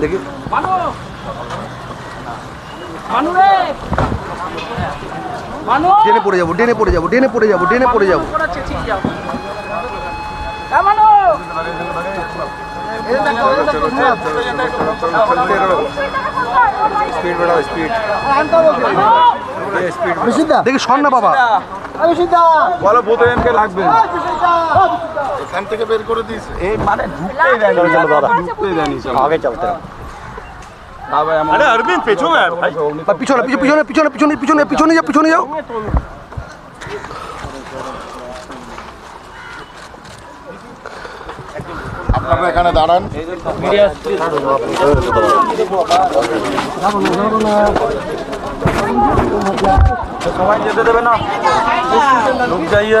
দেখি। মানু! মানু মানু! ডেনে পড়ে যাব ডেনে পড়ে যাব ডেনে পড়ে যাব ডেনে পড়ে যাব। পড়াচ্ছে ঠিক যাও। স্পিড বাড়াও স্পিড। স্পিড দেখি সর না বাবা। বলো বোতলেনকে লাগবে। এখান থেকে বের করে দিয়েছে এই মানে ঢুকতেই দেয়নি চলো দাদা ঢুকতেই দেয়নি চলো আগে চলতে আরে অরবিন্দ পেছনে ভাই পিছনে পিছনে পিছনে পিছনে পিছনে পিছনে যাও পিছনে যাও আপনারা এখানে দাঁড়ান সবাই যেতে দেবে না লোক যাইয়ে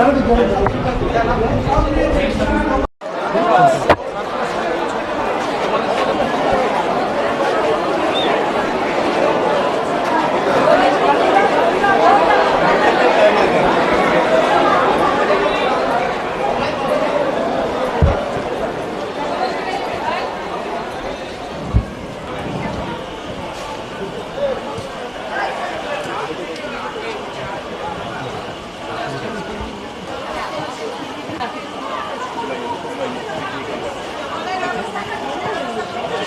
자르도 돈을 못 쓰겠다.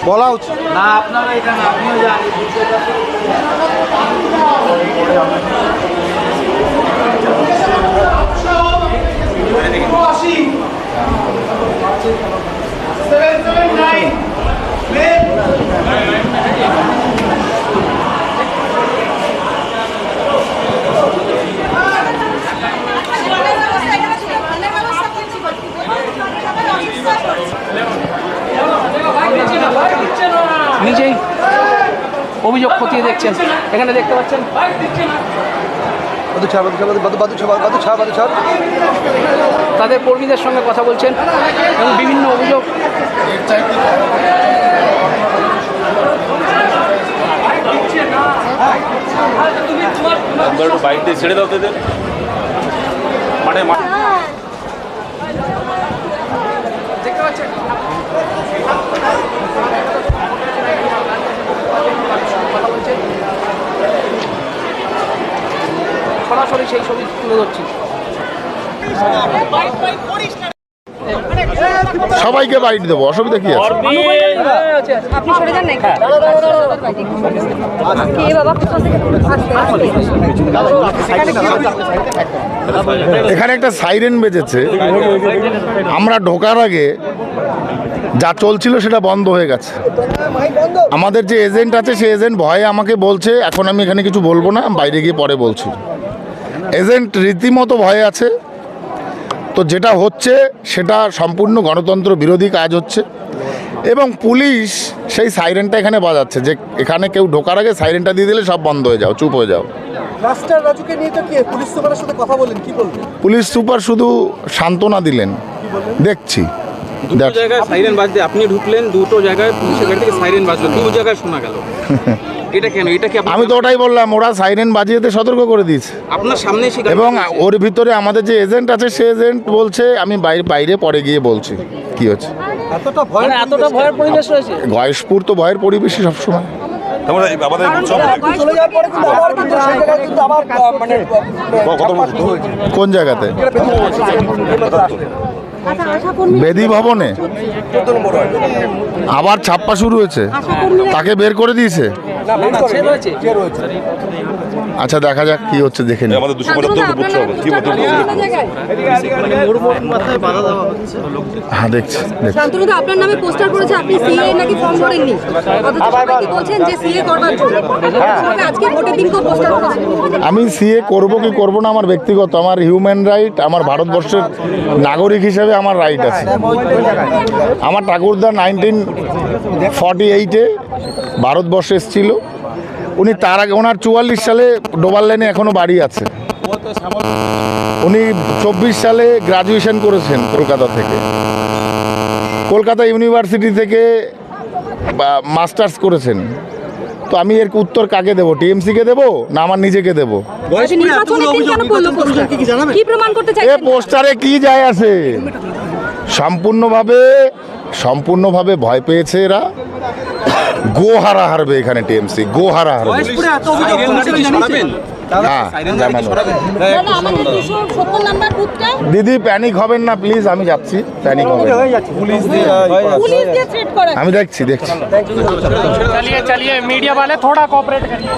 বলা উচিত। না আপনারা এখানে আপনিও যান। নিজেই অভিযোগ খতিয়ে দেখছেন। এখানে দেখতে পাচ্ছেন? তাদের কর্মীদের সঙ্গে কথা বলছেন এবং বিভিন্ন অভিযোগ। বাইক দিয়ে ছেড়ে দাও তোদের। মানে মা- দেখতে পাচ্ছেন কথা বলছেন সরাসরি সেই ছবি তুলে ধরছি। সবাইকে বাইট দেবো অসুবিধা কি আছে? আপনি সরে যান না কে বাবা? এখানে একটা সাইরেন বেজেছে। আমরা ঢোকার আগে যা চলছিল সেটা বন্ধ হয়ে গেছে। আমাদের যে এজেন্ট আছে সে এজেন্ট ভয়ে আমাকে বলছে এখন আমি এখানে কিছু বলব না বাইরে গিয়ে পরে বলছি। এজেন্ট রীতিমতো ভয়ে আছে। তো যেটা হচ্ছে সেটা সম্পূর্ণ গণতন্ত্র বিরোধী কাজ হচ্ছে। এবং পুলিশ সেই সাইরেনটা এখানে বাজাচ্ছে যে এখানে কেউ ঢোকার আগে সাইরেনটা দিয়ে দিলে সব বন্ধ হয়ে যাও চুপ হয়ে যাও পুলিশ সুপার শুধু সান্ত্বনা দিলেন। দেখছি। দুটো জায়গায় সাইরেন বাজতে আপনি ঢুকলেন দুটো জায়গায় পুলিশের গাড়ি থেকে সাইরেন বাজলো দু জায়গায় শোনা গেল এটা কেন এটা কি আমি তো ওটাই বললাম ওরা সাইরেন বাজিয়েতে সতর্ক করে দিয়েছে আপনার সামনে এসে এবং ওর ভিতরে আমাদের যে এজেন্ট আছে সে এজেন্ট বলছে আমি বাইরে বাইরে পরে গিয়ে বলছি কি হচ্ছে এতটা ভয় মানে এতটা ভয়ের পরিবেশ রয়েছে গয়েশপুর তো ভয়ের পরিবেশই সবসময় তোমরা এই আমাদের সব চলে যাওয়ার পরে কিন্তু আবার কিন্তু সেই জায়গায় কিন্তু আবার আহ, মানে কোন জায়গাতে আচ্ছা বেদি ভবনে? আবার ছাপ্পা শুরু হয়েছে। তাকে বের করে দিয়েছে? আচ্ছা দেখা যাক কি হচ্ছে দেখে নিই। আমাদের দুশো পঁচাত্তর নামে কি বিভিন্ন হ্যাঁ দেখছি শান্তনুদা, আপনার নামে পোস্টার করেছে আপনি সিএ নাকি ফর্ম ভরেননি? সবাইকে বলছেন যে সিএ করবার জন্য? আজকে ভোটের দিনকেও পোস্টার করেছেন আমি সিএ করব কি করব না আমার ব্যক্তিগত আমার হিউম্যান রাইট আমার ভারতবর্ষের নাগরিক হিসেবে আমার রাইট আছে। আমার ঠাকুরদা নাইনটিন ফর্টি এইটে ভারতবর্ষে এসেছিল উনি তার আগে ওনার চুয়াল্লিশ সালে ডোবার লাইনে এখনও বাড়ি আছে। উনি চব্বিশ সালে গ্রাজুয়েশন করেছেন কলকাতা থেকে। কলকাতা ইউনিভার্সিটি থেকে বা মাস্টার্স করেছেন। তো আমি এর উত্তর কাকে দেবো? টিএমসিকে দেবো না আমার নিজেকে দেবো? আচ্ছা, এ পোস্টারে কি যায় আছে? সম্পূর্ণভাবে সম্পূর্ণভাবে ভয় পেয়েছে এরা গোহারা হারবে এখানে টিএমসি গোহারা হারবে সাইরেনটাকে কি সরাবেন হ্যাঁ জানানো। দাদা, আমাদের দুশো সত্তর নাম্বার বুথটা দিদি প্যানিক হবেন না প্লিজ আমি যাচ্ছি প্যানিক হবেন না। পুলিশ দিয়ে থ্রেট করা আমি দেখছি দেখছি चलिए चलिए मीडिया वाले थोड़ा कॉपरेट करिए